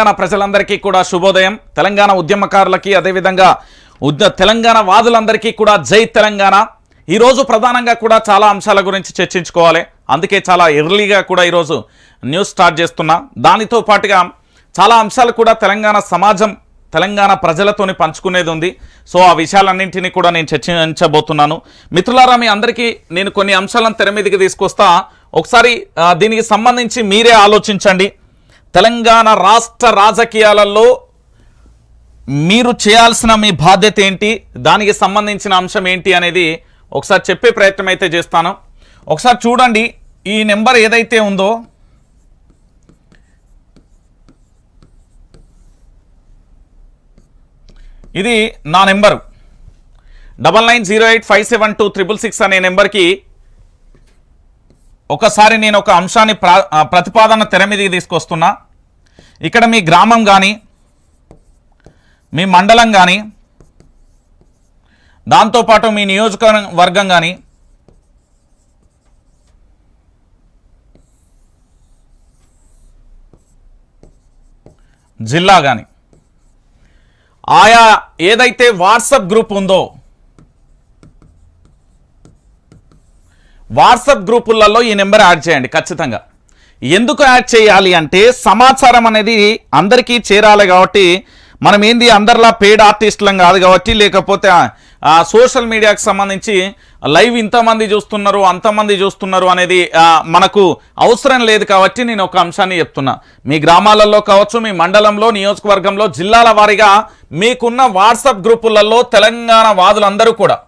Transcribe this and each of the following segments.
తెలంగాణ ప్రజలందరికీ కూడా శుభోదయం. తెలంగాణ ఉద్యమకారులకి అదేవిధంగా ఉద్య తెలంగాణ వాదులందరికీ కూడా జై తెలంగాణ. ఈరోజు ప్రధానంగా కూడా చాలా అంశాల గురించి చర్చించుకోవాలి. అందుకే చాలా ఎర్లీగా కూడా ఈరోజు న్యూస్ స్టార్ట్ చేస్తున్నా. దానితో పాటుగా చాలా అంశాలు కూడా తెలంగాణ సమాజం తెలంగాణ ప్రజలతోని పంచుకునేది ఉంది. సో ఆ విషయాలన్నింటినీ కూడా నేను చర్చించబోతున్నాను. మిత్రులారా మీ అందరికీ నేను కొన్ని అంశాలను తెర మీదకి తీసుకొస్తా. ఒకసారి దీనికి సంబంధించి మీరే ఆలోచించండి. తెలంగాణ రాష్ట్ర రాజకీయాలలో మీరు చేయాల్సిన మీ బాధ్యత ఏంటి? దానికి సంబంధించిన అంశం ఏంటి అనేది ఒకసారి చెప్పే ప్రయత్నం అయితే చేస్తాను. ఒకసారి చూడండి ఈ నెంబర్ ఏదైతే ఉందో ఇది నా number. Double nine zero eight five seven two triple six అనే నెంబర్కి ఒకసారి నేను ఒక అంశాన్ని ప్రా ప్రతిపాదన తెర మీదకి తీసుకొస్తున్నా. ఇక్కడ మీ గ్రామం కానీ మీ మండలం కానీ దాంతోపాటు మీ నియోజకవర్గం కానీ జిల్లా కానీ ఆయా ఏదైతే వాట్సప్ గ్రూప్ ఉందో వాట్సాప్ గ్రూపులలో ఈ నెంబర్ యాడ్ చేయండి ఖచ్చితంగా. ఎందుకు యాడ్ చేయాలి అంటే సమాచారం అనేది అందరికీ చేరాలి కాబట్టి మనం ఏంది అందరిలా పెయిడ్ ఆర్టిస్టులం కాదు కాబట్టి లేకపోతే సోషల్ మీడియాకి సంబంధించి లైవ్ ఇంతమంది చూస్తున్నారు అంతమంది చూస్తున్నారు అనేది మనకు అవసరం లేదు కాబట్టి నేను ఒక అంశాన్ని చెప్తున్నా. మీ గ్రామాలలో కావచ్చు మీ మండలంలో నియోజకవర్గంలో జిల్లాల వారీగా మీకున్న వాట్సాప్ గ్రూపులలో తెలంగాణ వాదులందరూ కూడా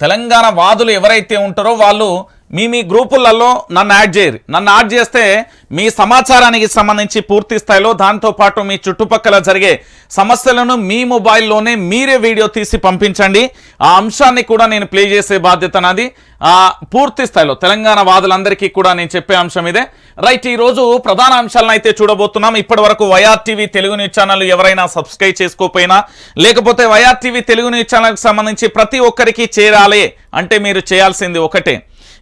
తెలంగాణ వాదులు ఎవరైతే ఉంటారో వాళ్ళు మీ మీ గ్రూపులలో నన్ను యాడ్ చేయరు. నన్ను యాడ్ చేస్తే మీ సమాచారానికి సంబంధించి పూర్తి స్థాయిలో దాంతోపాటు మీ చుట్టుపక్కల జరిగే సమస్యలను మీ మొబైల్లోనే మీరే వీడియో తీసి పంపించండి. ఆ అంశాన్ని కూడా నేను ప్లే చేసే బాధ్యత నాది. పూర్తి స్థాయిలో తెలంగాణ వాదులందరికీ కూడా నేను చెప్పే అంశం ఇదే. రైట్ ఈరోజు ప్రధాన అంశాలను అయితే చూడబోతున్నాం. ఇప్పటి వరకు YR TV Telugu news channel ఎవరైనా సబ్స్క్రైబ్ చేసుకోకపోయినా లేకపోతే వైఆర్ టీవీ తెలుగు న్యూస్ ఛానల్కి సంబంధించి ప్రతి ఒక్కరికి చేరాలి అంటే మీరు చేయాల్సింది ఒకటే.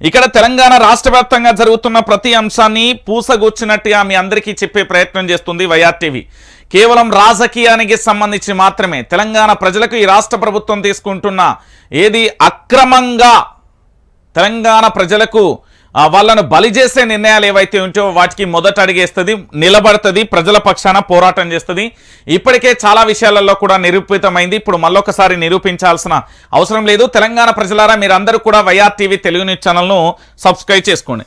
ఇక్కడ తెలంగాణ రాష్ట్ర వ్యాప్తంగా జరుగుతున్న ప్రతి అంశాన్ని పూసగొచ్చినట్టుగా మీ అందరికీ చెప్పే ప్రయత్నం చేస్తుంది వైఆర్ టీవీ. కేవలం రాజకీయానికి సంబంధించి మాత్రమే తెలంగాణ ప్రజలకు ఈ రాష్ట్ర ప్రభుత్వం తీసుకుంటున్న ఏది అక్రమంగా తెలంగాణ ప్రజలకు వాళ్ళను బలి చేసే నిర్ణయాలు ఏవైతే ఉంటో వాటికి మొదట అడిగేస్తుంది నిలబడుతుంది ప్రజల పక్షాన పోరాటం చేస్తుంది. ఇప్పటికే చాలా విషయాలలో కూడా నిరూపితమైంది. ఇప్పుడు మళ్ళొకసారి నిరూపించాల్సిన అవసరం లేదు. తెలంగాణ ప్రజలారా మీరందరూ కూడా వైఆర్ టీవీ తెలుగు న్యూస్ ఛానల్ను సబ్స్క్రైబ్ చేసుకోండి.